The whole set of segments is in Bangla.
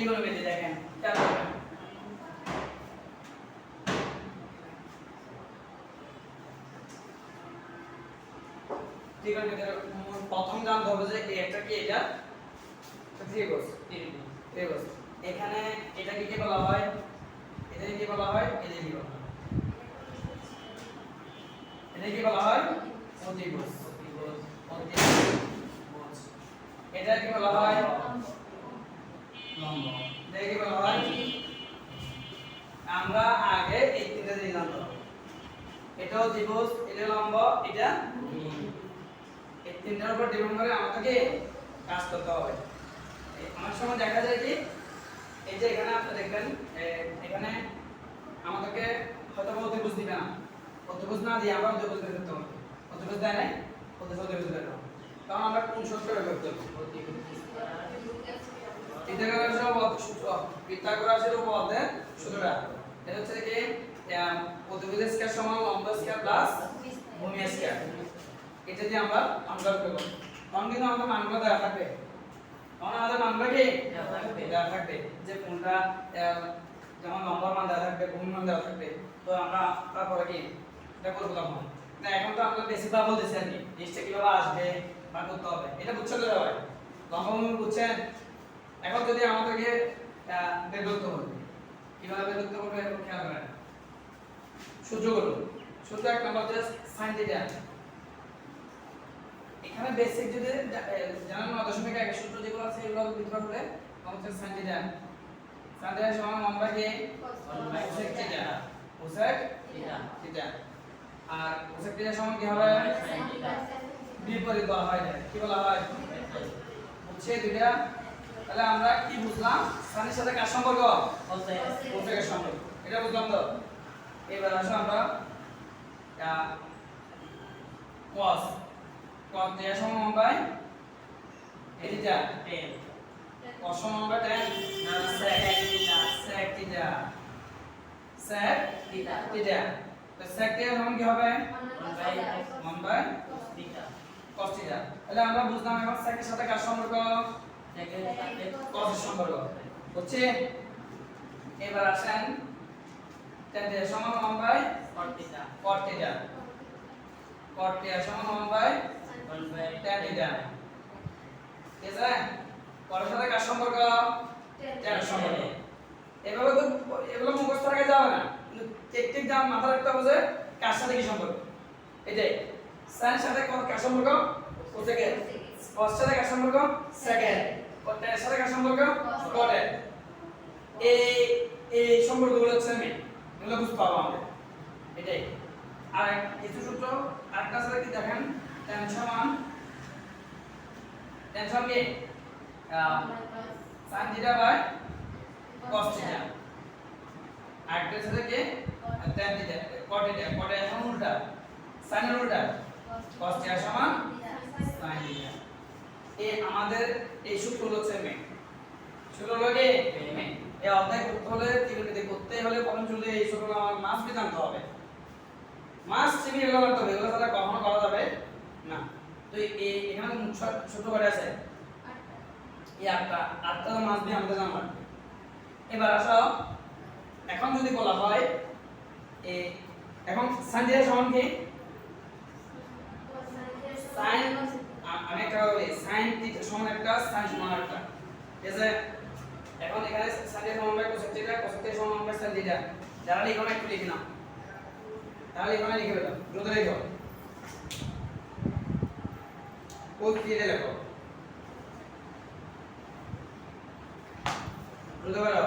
ত্রিকোণমিতি দেখেন। ত্রিকোণমিতির প্রথম জানতে হবে যে এটা কি এটা? ত্রিভুজ। ত্রিভুজ। এখানে এটাকে কি বলা হয়? এটাকে কি বলা হয়? এটাকে কি বলা হয়? এটাকে কি বলা হয়? অতিভুজ। অতিভুজ। এটা কি বলা হয়? আমরা আগে এই তিনটা জিনিস জানতাম এটা অতিভুজ এটা লম্ব, এটা এই তিনটার উপর ডিপেন্ড করে আমাদেরকে কাজ করতে হবে। অনেক সময় দেখা যায় কি, এই যে এখানে আপনি দেখবেন এখানে আমাদেরকে হয়তো অতিভুজ দিবে না। অতিভুজ না দিয়ে আমরা অতিভুজ বের করতে হবে। অতিভুজ দেয় নাই, অতিভুজ অতিভুজ বের। তখন আমরা কোন বের করতে হবে? পিথাগোরাসের উপপাদ্য পিথাগোরাসের উপপাদ্যের সূত্রটা এটা হচ্ছে কি? আম, স্কয়ার সমান লম্ব স্কয়ার প্লাস ভূমি স্কয়ার এটা দিয়ে আমরা অঙ্কন করব। তখন কিন্তু আমাদের মানগুলো দেওয়া থাকবে তখন আমাদের মানগুলো কি দেওয়া থাকবে। যে কোনটা যেমন লম্বার মান দেওয়া থাকবে ভূমি মান দেওয়া থাকবে। তো আমরা তারপরে কি? এটা করব তখন। না এখন তো আমরা বেশি ভাবে বলতেছি আর কি। জিনিসটা কীভাবে আসবে বা করতে হবে? এটা বুঝছেন তো সবাই? লম্বা বুঝছেন? এখন যদি আমাদেরকে বের করতে হবে কীভাবে বের করতে হবে এখন খেয়াল করেন। সূত্রগুলো সূত্র এক নম্বর হচ্ছে সাইন থিটা এখানে বেসিক যদি জানেন না দশমিক এক সূত্র যেগুলো আছে এগুলো বিতরণ করে হচ্ছে সাইন থিটা সাইন থিটা সমান লম্বা কে? কোসেক থিটা কোসেক থিটা আর কোসেক থিটা সমান কি হবে? বিপরীত বলা হয় কি বলা হয়? হচ্ছে দুইটা তাহলে আমরা কি বুঝলাম? সানের সাথে কার সম্পর্ক? সম্পর্ক। এটা বুঝলাম তো? এবার আসো আমরা। cos cos থিটা সমান 1 বাই এই থিটা cos সমান 1 by tan sec sec theta তো sec সমান কি হবে? 1 বাই cos থিটা তাহলে আমরা বুঝলাম এখন sec এর সাথে কার সম্পর্ক? Cos এর সম্পর্ক। হচ্ছে এবার আসেন। tan সমান 1 বাই থিটা থিটা সমান 1 বাই tan থিটা ঠিক আছে? cos সাথে কার সম্পর্ক? এভাবে তো এগুলো মুখস্থ রাখা যাবে না। কিন্তু দাম মাথা রাখতে হবে যে কার সাথে কি সম্পর্ক। এটাই সাইন সাথে কার সম্পর্ক? কোসেকে কস সাথে কার সম্পর্ক? সেকেন্ড কটের সাথে কার সম্পর্ক? কটের এই এই সম্পর্কগুলো হচ্ছে মেন এগুলো বুঝতে পারব আমাদের এটাই। আর কিছু সূত্র, আরেকটা সাথে কি দেখেন? Tan সমান tan সমান কি sin theta by cos theta আরেকটা সাথে কি? tan থিটা cot এর সমান উল্টা। sin এর উল্টা। cos থিটা সমান sin থিটা এই আমাদের এই সূত্রগুলো হচ্ছে মেন সূত্রগুলো কি মেন এই অধ্যায় করতে হলে ত্রিকোণমিতি করতে হলে প্রথম শুরুতে এই সূত্রগুলো আমার মাস্ট জানতে হবে? মাস্ট চিনি এগুলো জানতে হবে? এগুলো ছাড়া কখনো করা যাবে না। তো এই এখানে ছোট- করে আছে। এই আটটা আটটা মাছ দিয়ে আমাদের জানা লাগবে। এবার আসো। এখন যদি বলা হয়, এ, এখন সাইন থিটা সমান কি? সাইন আমি একটা সাইন থিটা সমান একটা সাইন সমান একটা। ঠিক আছে? এখন এখানে সাইন থিটা সমান কোসেক থিটা কোসেক থিটা সমান বাই সাইন থিটা যারা লিখো না, একটু লিখে নাও। তাহলে এখানে লিখে দাও দ্রুত লিখো। কোস দিয়ে লেখো? দ্রুত করো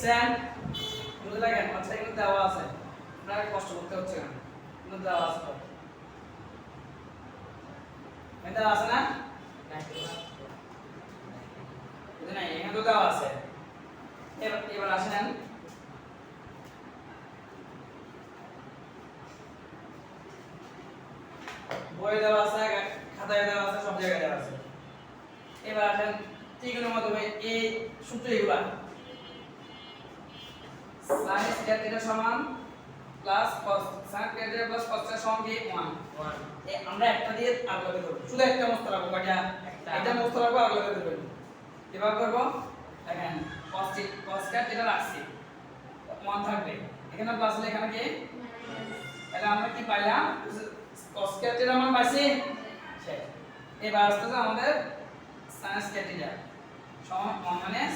লিখছেন বুঝতে লাগেন আচ্ছা এগুলো দেওয়া আছে। আপনার কষ্ট করতে হচ্ছে না এগুলো দেওয়া আছে। তো বুঝে দেওয়া আছে। এবার এবার আসেন। বইয়ে দেওয়া খাতায় দেওয়া আছে, সব জায়গায় দেওয়া আছে। এবার আসেন, ত্রিকোণের মাধ্যমে এই সূত্র এগুলা। Sin স্কয়ার থিটা সমান plus cos sin square theta plus cos theta সমান কি 1 এ আমরা একটা দিয়ে আলাদা করব শুধু একটা মস্ত রাখব একটা। এটা মস্ত রাখব আলাদা করব এবার করব দেখেন cos cos স্কয়ার থিটা রাখছি 1 থাকবে। এখানে প্লাস হলে এখানে কি? তাহলে আমরা কি পাইলাম? cos স্কয়ার থিটা মান পাইছি। এবার আসতেছে আমাদের sin স্কয়ার থিটা সমান 1 মাইনাস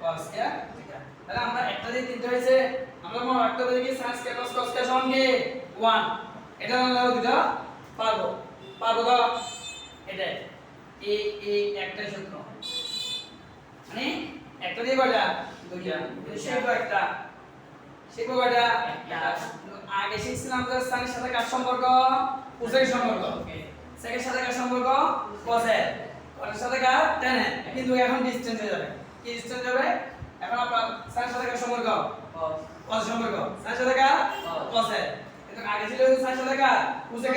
cos স্কয়ার থিটা তাহলে আমরা একটা দিয়ে তিনটা হয়েছে। আমরা মনে রাখতে পারি কি sin square cos cos square সমান কি? 1 এটা আমরা দুটো পারব। পারব তো এটা। এই এই একটা সূত্র। মানে একটা দিয়ে কয়টা? দুইটা। শিখব একটা। শিখব কয়টা? একটা। আগে শিখছিলাম যে সাইনের সাথে কার সম্পর্ক? কোসের সম্পর্ক। সেকের সাথে কার সম্পর্ক? কোসের। কোসের সাথে কার? টেনের কিন্তু এখন ডিসটেন্স হয়ে যাবে। কি ডিসটেন্স যাবে? এখন আপনার সাইনের সাথে কার সম্পর্ক কস সম্পর্ক কার Cos। কোসের কিন্তু আগে ছিল সাইনের সাথে কার কোসের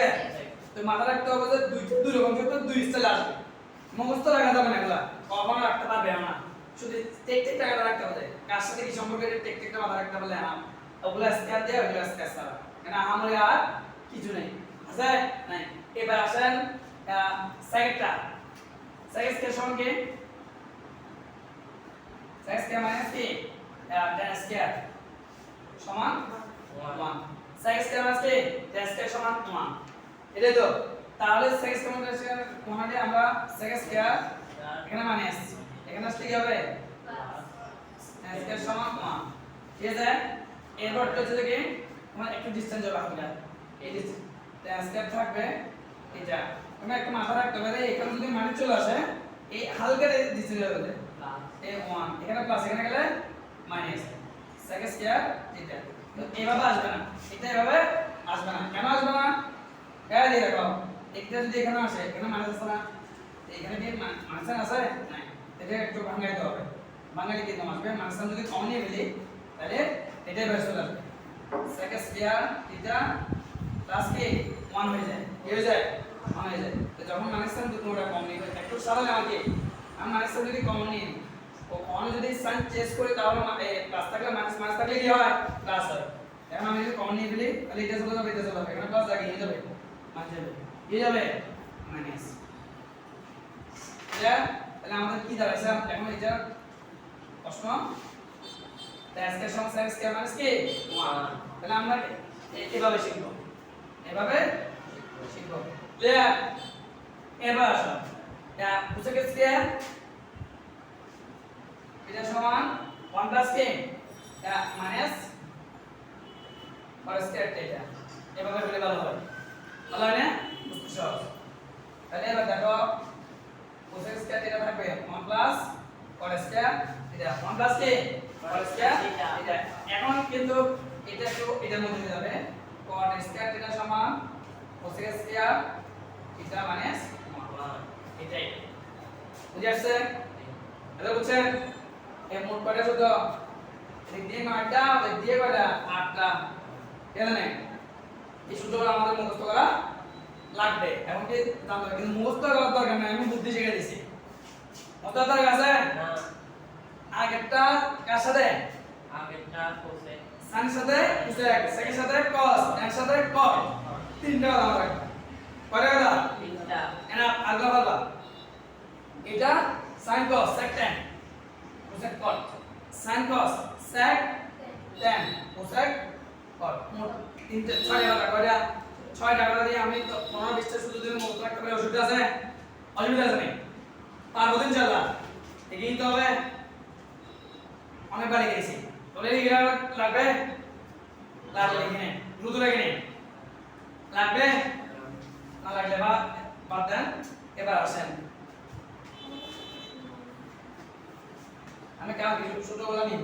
তো মাথা রাখতে হবে যে দুই দুই রকম সূত্র দুই স্টাইল আসবে। মুখস্থ রাখা যাবে না এগুলা। কখনো রাখতে পারবে না। শুধু টেক টেক টাকাটা রাখতে হবে। কার সাথে কি সম্পর্ক এটা টেক টেকটা মাথা রাখতে পারলে না ওগুলা স্ক্যান দিয়ে ওগুলা স্ক্যান ছাড়া কেন আমাদের আর কিছু নেই। আছে? নাই। এবার আসেন সেকেন্ডটা সেকেন্ড স্কয়ার সমান কি sec square minus tan square সমান 1 সেকেন্ড স্কয়ার মাইনাস কি tan স্কয়ার সমান 1 এটাই তো? তাহলে সেকেন্ড স্কয়ার মহানে আমরা সেকেন্ড স্কয়ার এখানে মাইনাস এখানে আসলে কি হবে? Tan স্কয়ার সমান 1 ঠিক আছে? এরপর হচ্ছে যে কি তোমার একটু ডিসটেন্স যাবে হালকা এই ডিসটেন্স tan স্কয়ার থাকবে এটা তোমরা একটু মাথা রাখতে হবে এখানে যদি মানে চলে আসে এই হালকা ডিসটেন্স যাবে। এ 1 এখানে প্লাস এখানে গেলে মাইনাস সেকেন্ড স্কয়ার এটা তো এভাবে আসবে না। এটা এভাবে আসবে না। কেন আসবে না? কেন দিয়ে রাখো এটা যদি এখানে আসে, এখানে মাইনাস আছে না। এখানে কি মাইনাস আছে না এটা একটু ভাঙাইতে হবে। ভাঙাইলে কি তোমার আসবে? মাইনাস যদি কমন নিয়ে ফেলি, তাহলে এটাই বের চলে সেকেন্ড স্কয়ার এটা প্লাস কি? 1 হয়ে যায়। কি হয়ে যায়? 1 হয়ে যায়। যখন মাইনাস সাইন দুটোটা কমন নিয়ে একটু সারালে আমাকে আমি মাইনাস যদি কমন নিই ও যদি সাইন চেঞ্জ করি তাহলে প্লাস থাকলে মাইনাস মাইনাস থাকলে কি হয়? প্লাস হয় এখন আমি যদি কমন নিয়ে ফেলি, তাহলে এটা চলে যাবে, এটা চলে যাবে। এখানে প্লাস লাগে যাবে। মাইনাস যাবে। যাবে। মাইনাস এটা তাহলে আমাদের কি দাঁড়াইছে? এখন এটা প্রশ্ন। সমান sin স্কয়ার মাইনাস কি? 1 তাহলে আমরা এভাবে শিখব। এভাবে শিখব। এবার আসো। এটা কোসেক স্কয়ার এটা সমান 1 প্লাস কি? এটা মাইনাস কস স্কয়ার এটা। এভাবে হলে ভালো হয়। ভালো হয় না? বুঝতে সহজ। তাহলে এবার দেখো কোসেক স্কয়ার এটা থাকবে। 1 প্লাস কস স্কয়ার এটা। 1 প্লাস কি? কস স্কয়ার এটা। এখন কিন্তু এটা একটু এটার মধ্যে যাবে। cot স্কয়ার এটা সমান cosec স্কয়ার এটা মাইনাস 1 এটাই বুঝে আসছে? এটা। বুঝছেন? এই মোট কয়টা শুধু এদিক দিয়ে নয়টা ওদিক দিয়ে কয়টা? আটটা। কেন নেই এই সূত্রগুলো আমাদের মুখস্থ করা লাগবে। এখন কি জানতে হবে? কিন্তু মুখস্থ করার দরকার নেই আমি বুদ্ধি শিখে দিছি। মুখস্থ দরকার আছে? আগেরটা কার সাথে? সাইন সাথে কোসেক সেকের সাথে কস এর সাথে কট তিনটা কথা রাখবে কয়টা কথা। এনা আগলা পাল্লা এটা sine cos sec sine sec tan cosec cot মোট তিনটে, ছয়টা কথা কয়টা ছয়টা কথা দিয়ে আমি পনেরো বিশটা শুধু যদি মুখ রাখতে পারি অসুবিধা আছে। অসুবিধা আছে নাকি? পারব তো ইনশাল্লাহ এগিয়ে নিতে হবে। অনেকবার লিখেছি। তোলে লিখে লাগবে? লাগবে এখানে। দ্রুত নিন লাগবে? না লাগলে বা বাদ দেন। এবার আসেন। আমি কাল কিছু ছোটবেলা নিব।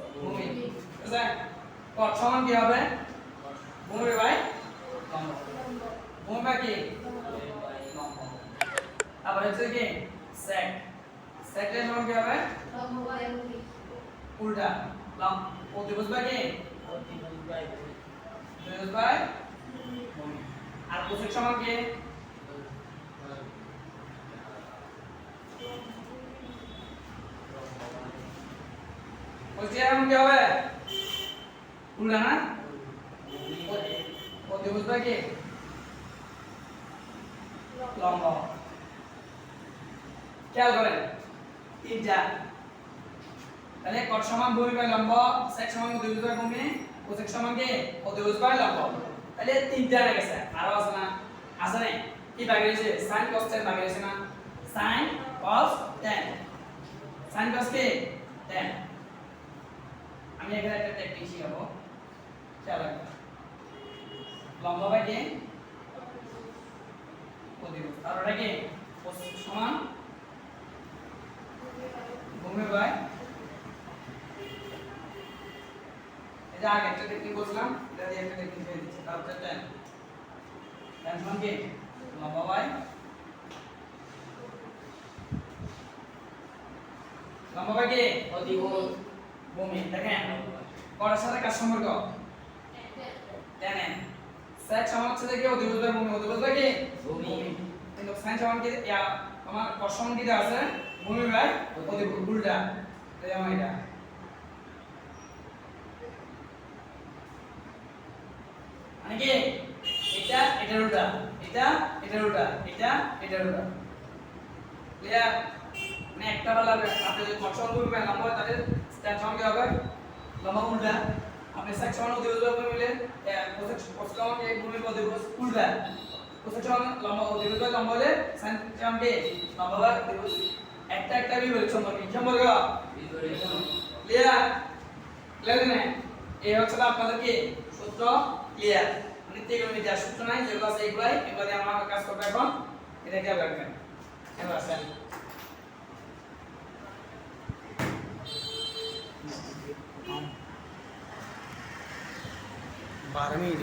ভূমি। বুঝলেন কট সমান কি হবে? ভূমি বাই ভূমি বাই কি? আবার হচ্ছে কি? সেক সেকের সমান কি হবে? উল্টা। লম্ব। অতিভুজ বাই কি? অতিভুজ বাই আর কোসেক সমান কি? বলছি, এখন কি হবে? উল্টা লম্ব। খেয়াল করেন, তিনটা। কট সমান ভূমি বাই লম্ব সেক সমান অতিভুজ বাই ভূমি কোসেক সমান কি? লম্ব। তাহলে তিনটা হয়ে গেছে আছে না? আছে কি বাকি রয়েছে? sin cos tan বাকি না? sin cos tan sin cos কি? tan আমি এখানে একটা টেকনিক শিখাবো। খেয়াল লম্ব বাই কি? অতিভুজ আর ওটাকে সমান? ভূমি বাই এটা আগে একটা টেকনিক বলছিলাম, এটা দিয়ে একটা টেকনিক দিয়ে দিচ্ছি। তারপরে টেন টেন সমান কি? লম্ব বাই। লম্ব বাই কি? অতিভুজ ভূমি দেখেন। করার সাথে কার সম্পর্ক? টেন এন সেক সমান হচ্ছে যে কি অতিভুজ ভূমি অতিভুজ কি? ভূমি। কিন্তু সাইন সমান কি ইয়া আমার কস সমান কি আছে? ভূমি বাই অতিভুজ উল্টা এই আমার এটা। মানে কি? এটা এটার উল্টা। এটা এটার উল্টা। এটা এটার উল্টা। ক্লিয়ার? মানে একটা বেলা আপনি যদি কট সমান ভূমি লম্বা তাহলে কি উল্টা। আপনি সেক সমান অতিভুজ বাই ভূমি মিলে কোসেক কোসেক সমান কি ভূমি বাই অতিভুজ উল্টা। কোসেক সমান লম্বা অতিভুজ বাই লম্বা হলে সাইন সমান কি লম্বা বাই অতিভুজ একটা একটা বিপরীত সম্পর্ক। কি সম্পর্ক? বিপরীত ক্লিয়ার ক্লিয়ার না এই হচ্ছে আপনাদের কি? সূত্র ক্লিয়ার মানে ত্রিকোণমিতির সূত্র নাই, যেগুলো আছে এগুলাই এগুলো দিয়ে আমরা কাজ করব এখন। এটা খেয়াল রাখবেন। এবার আসেন बारह में ही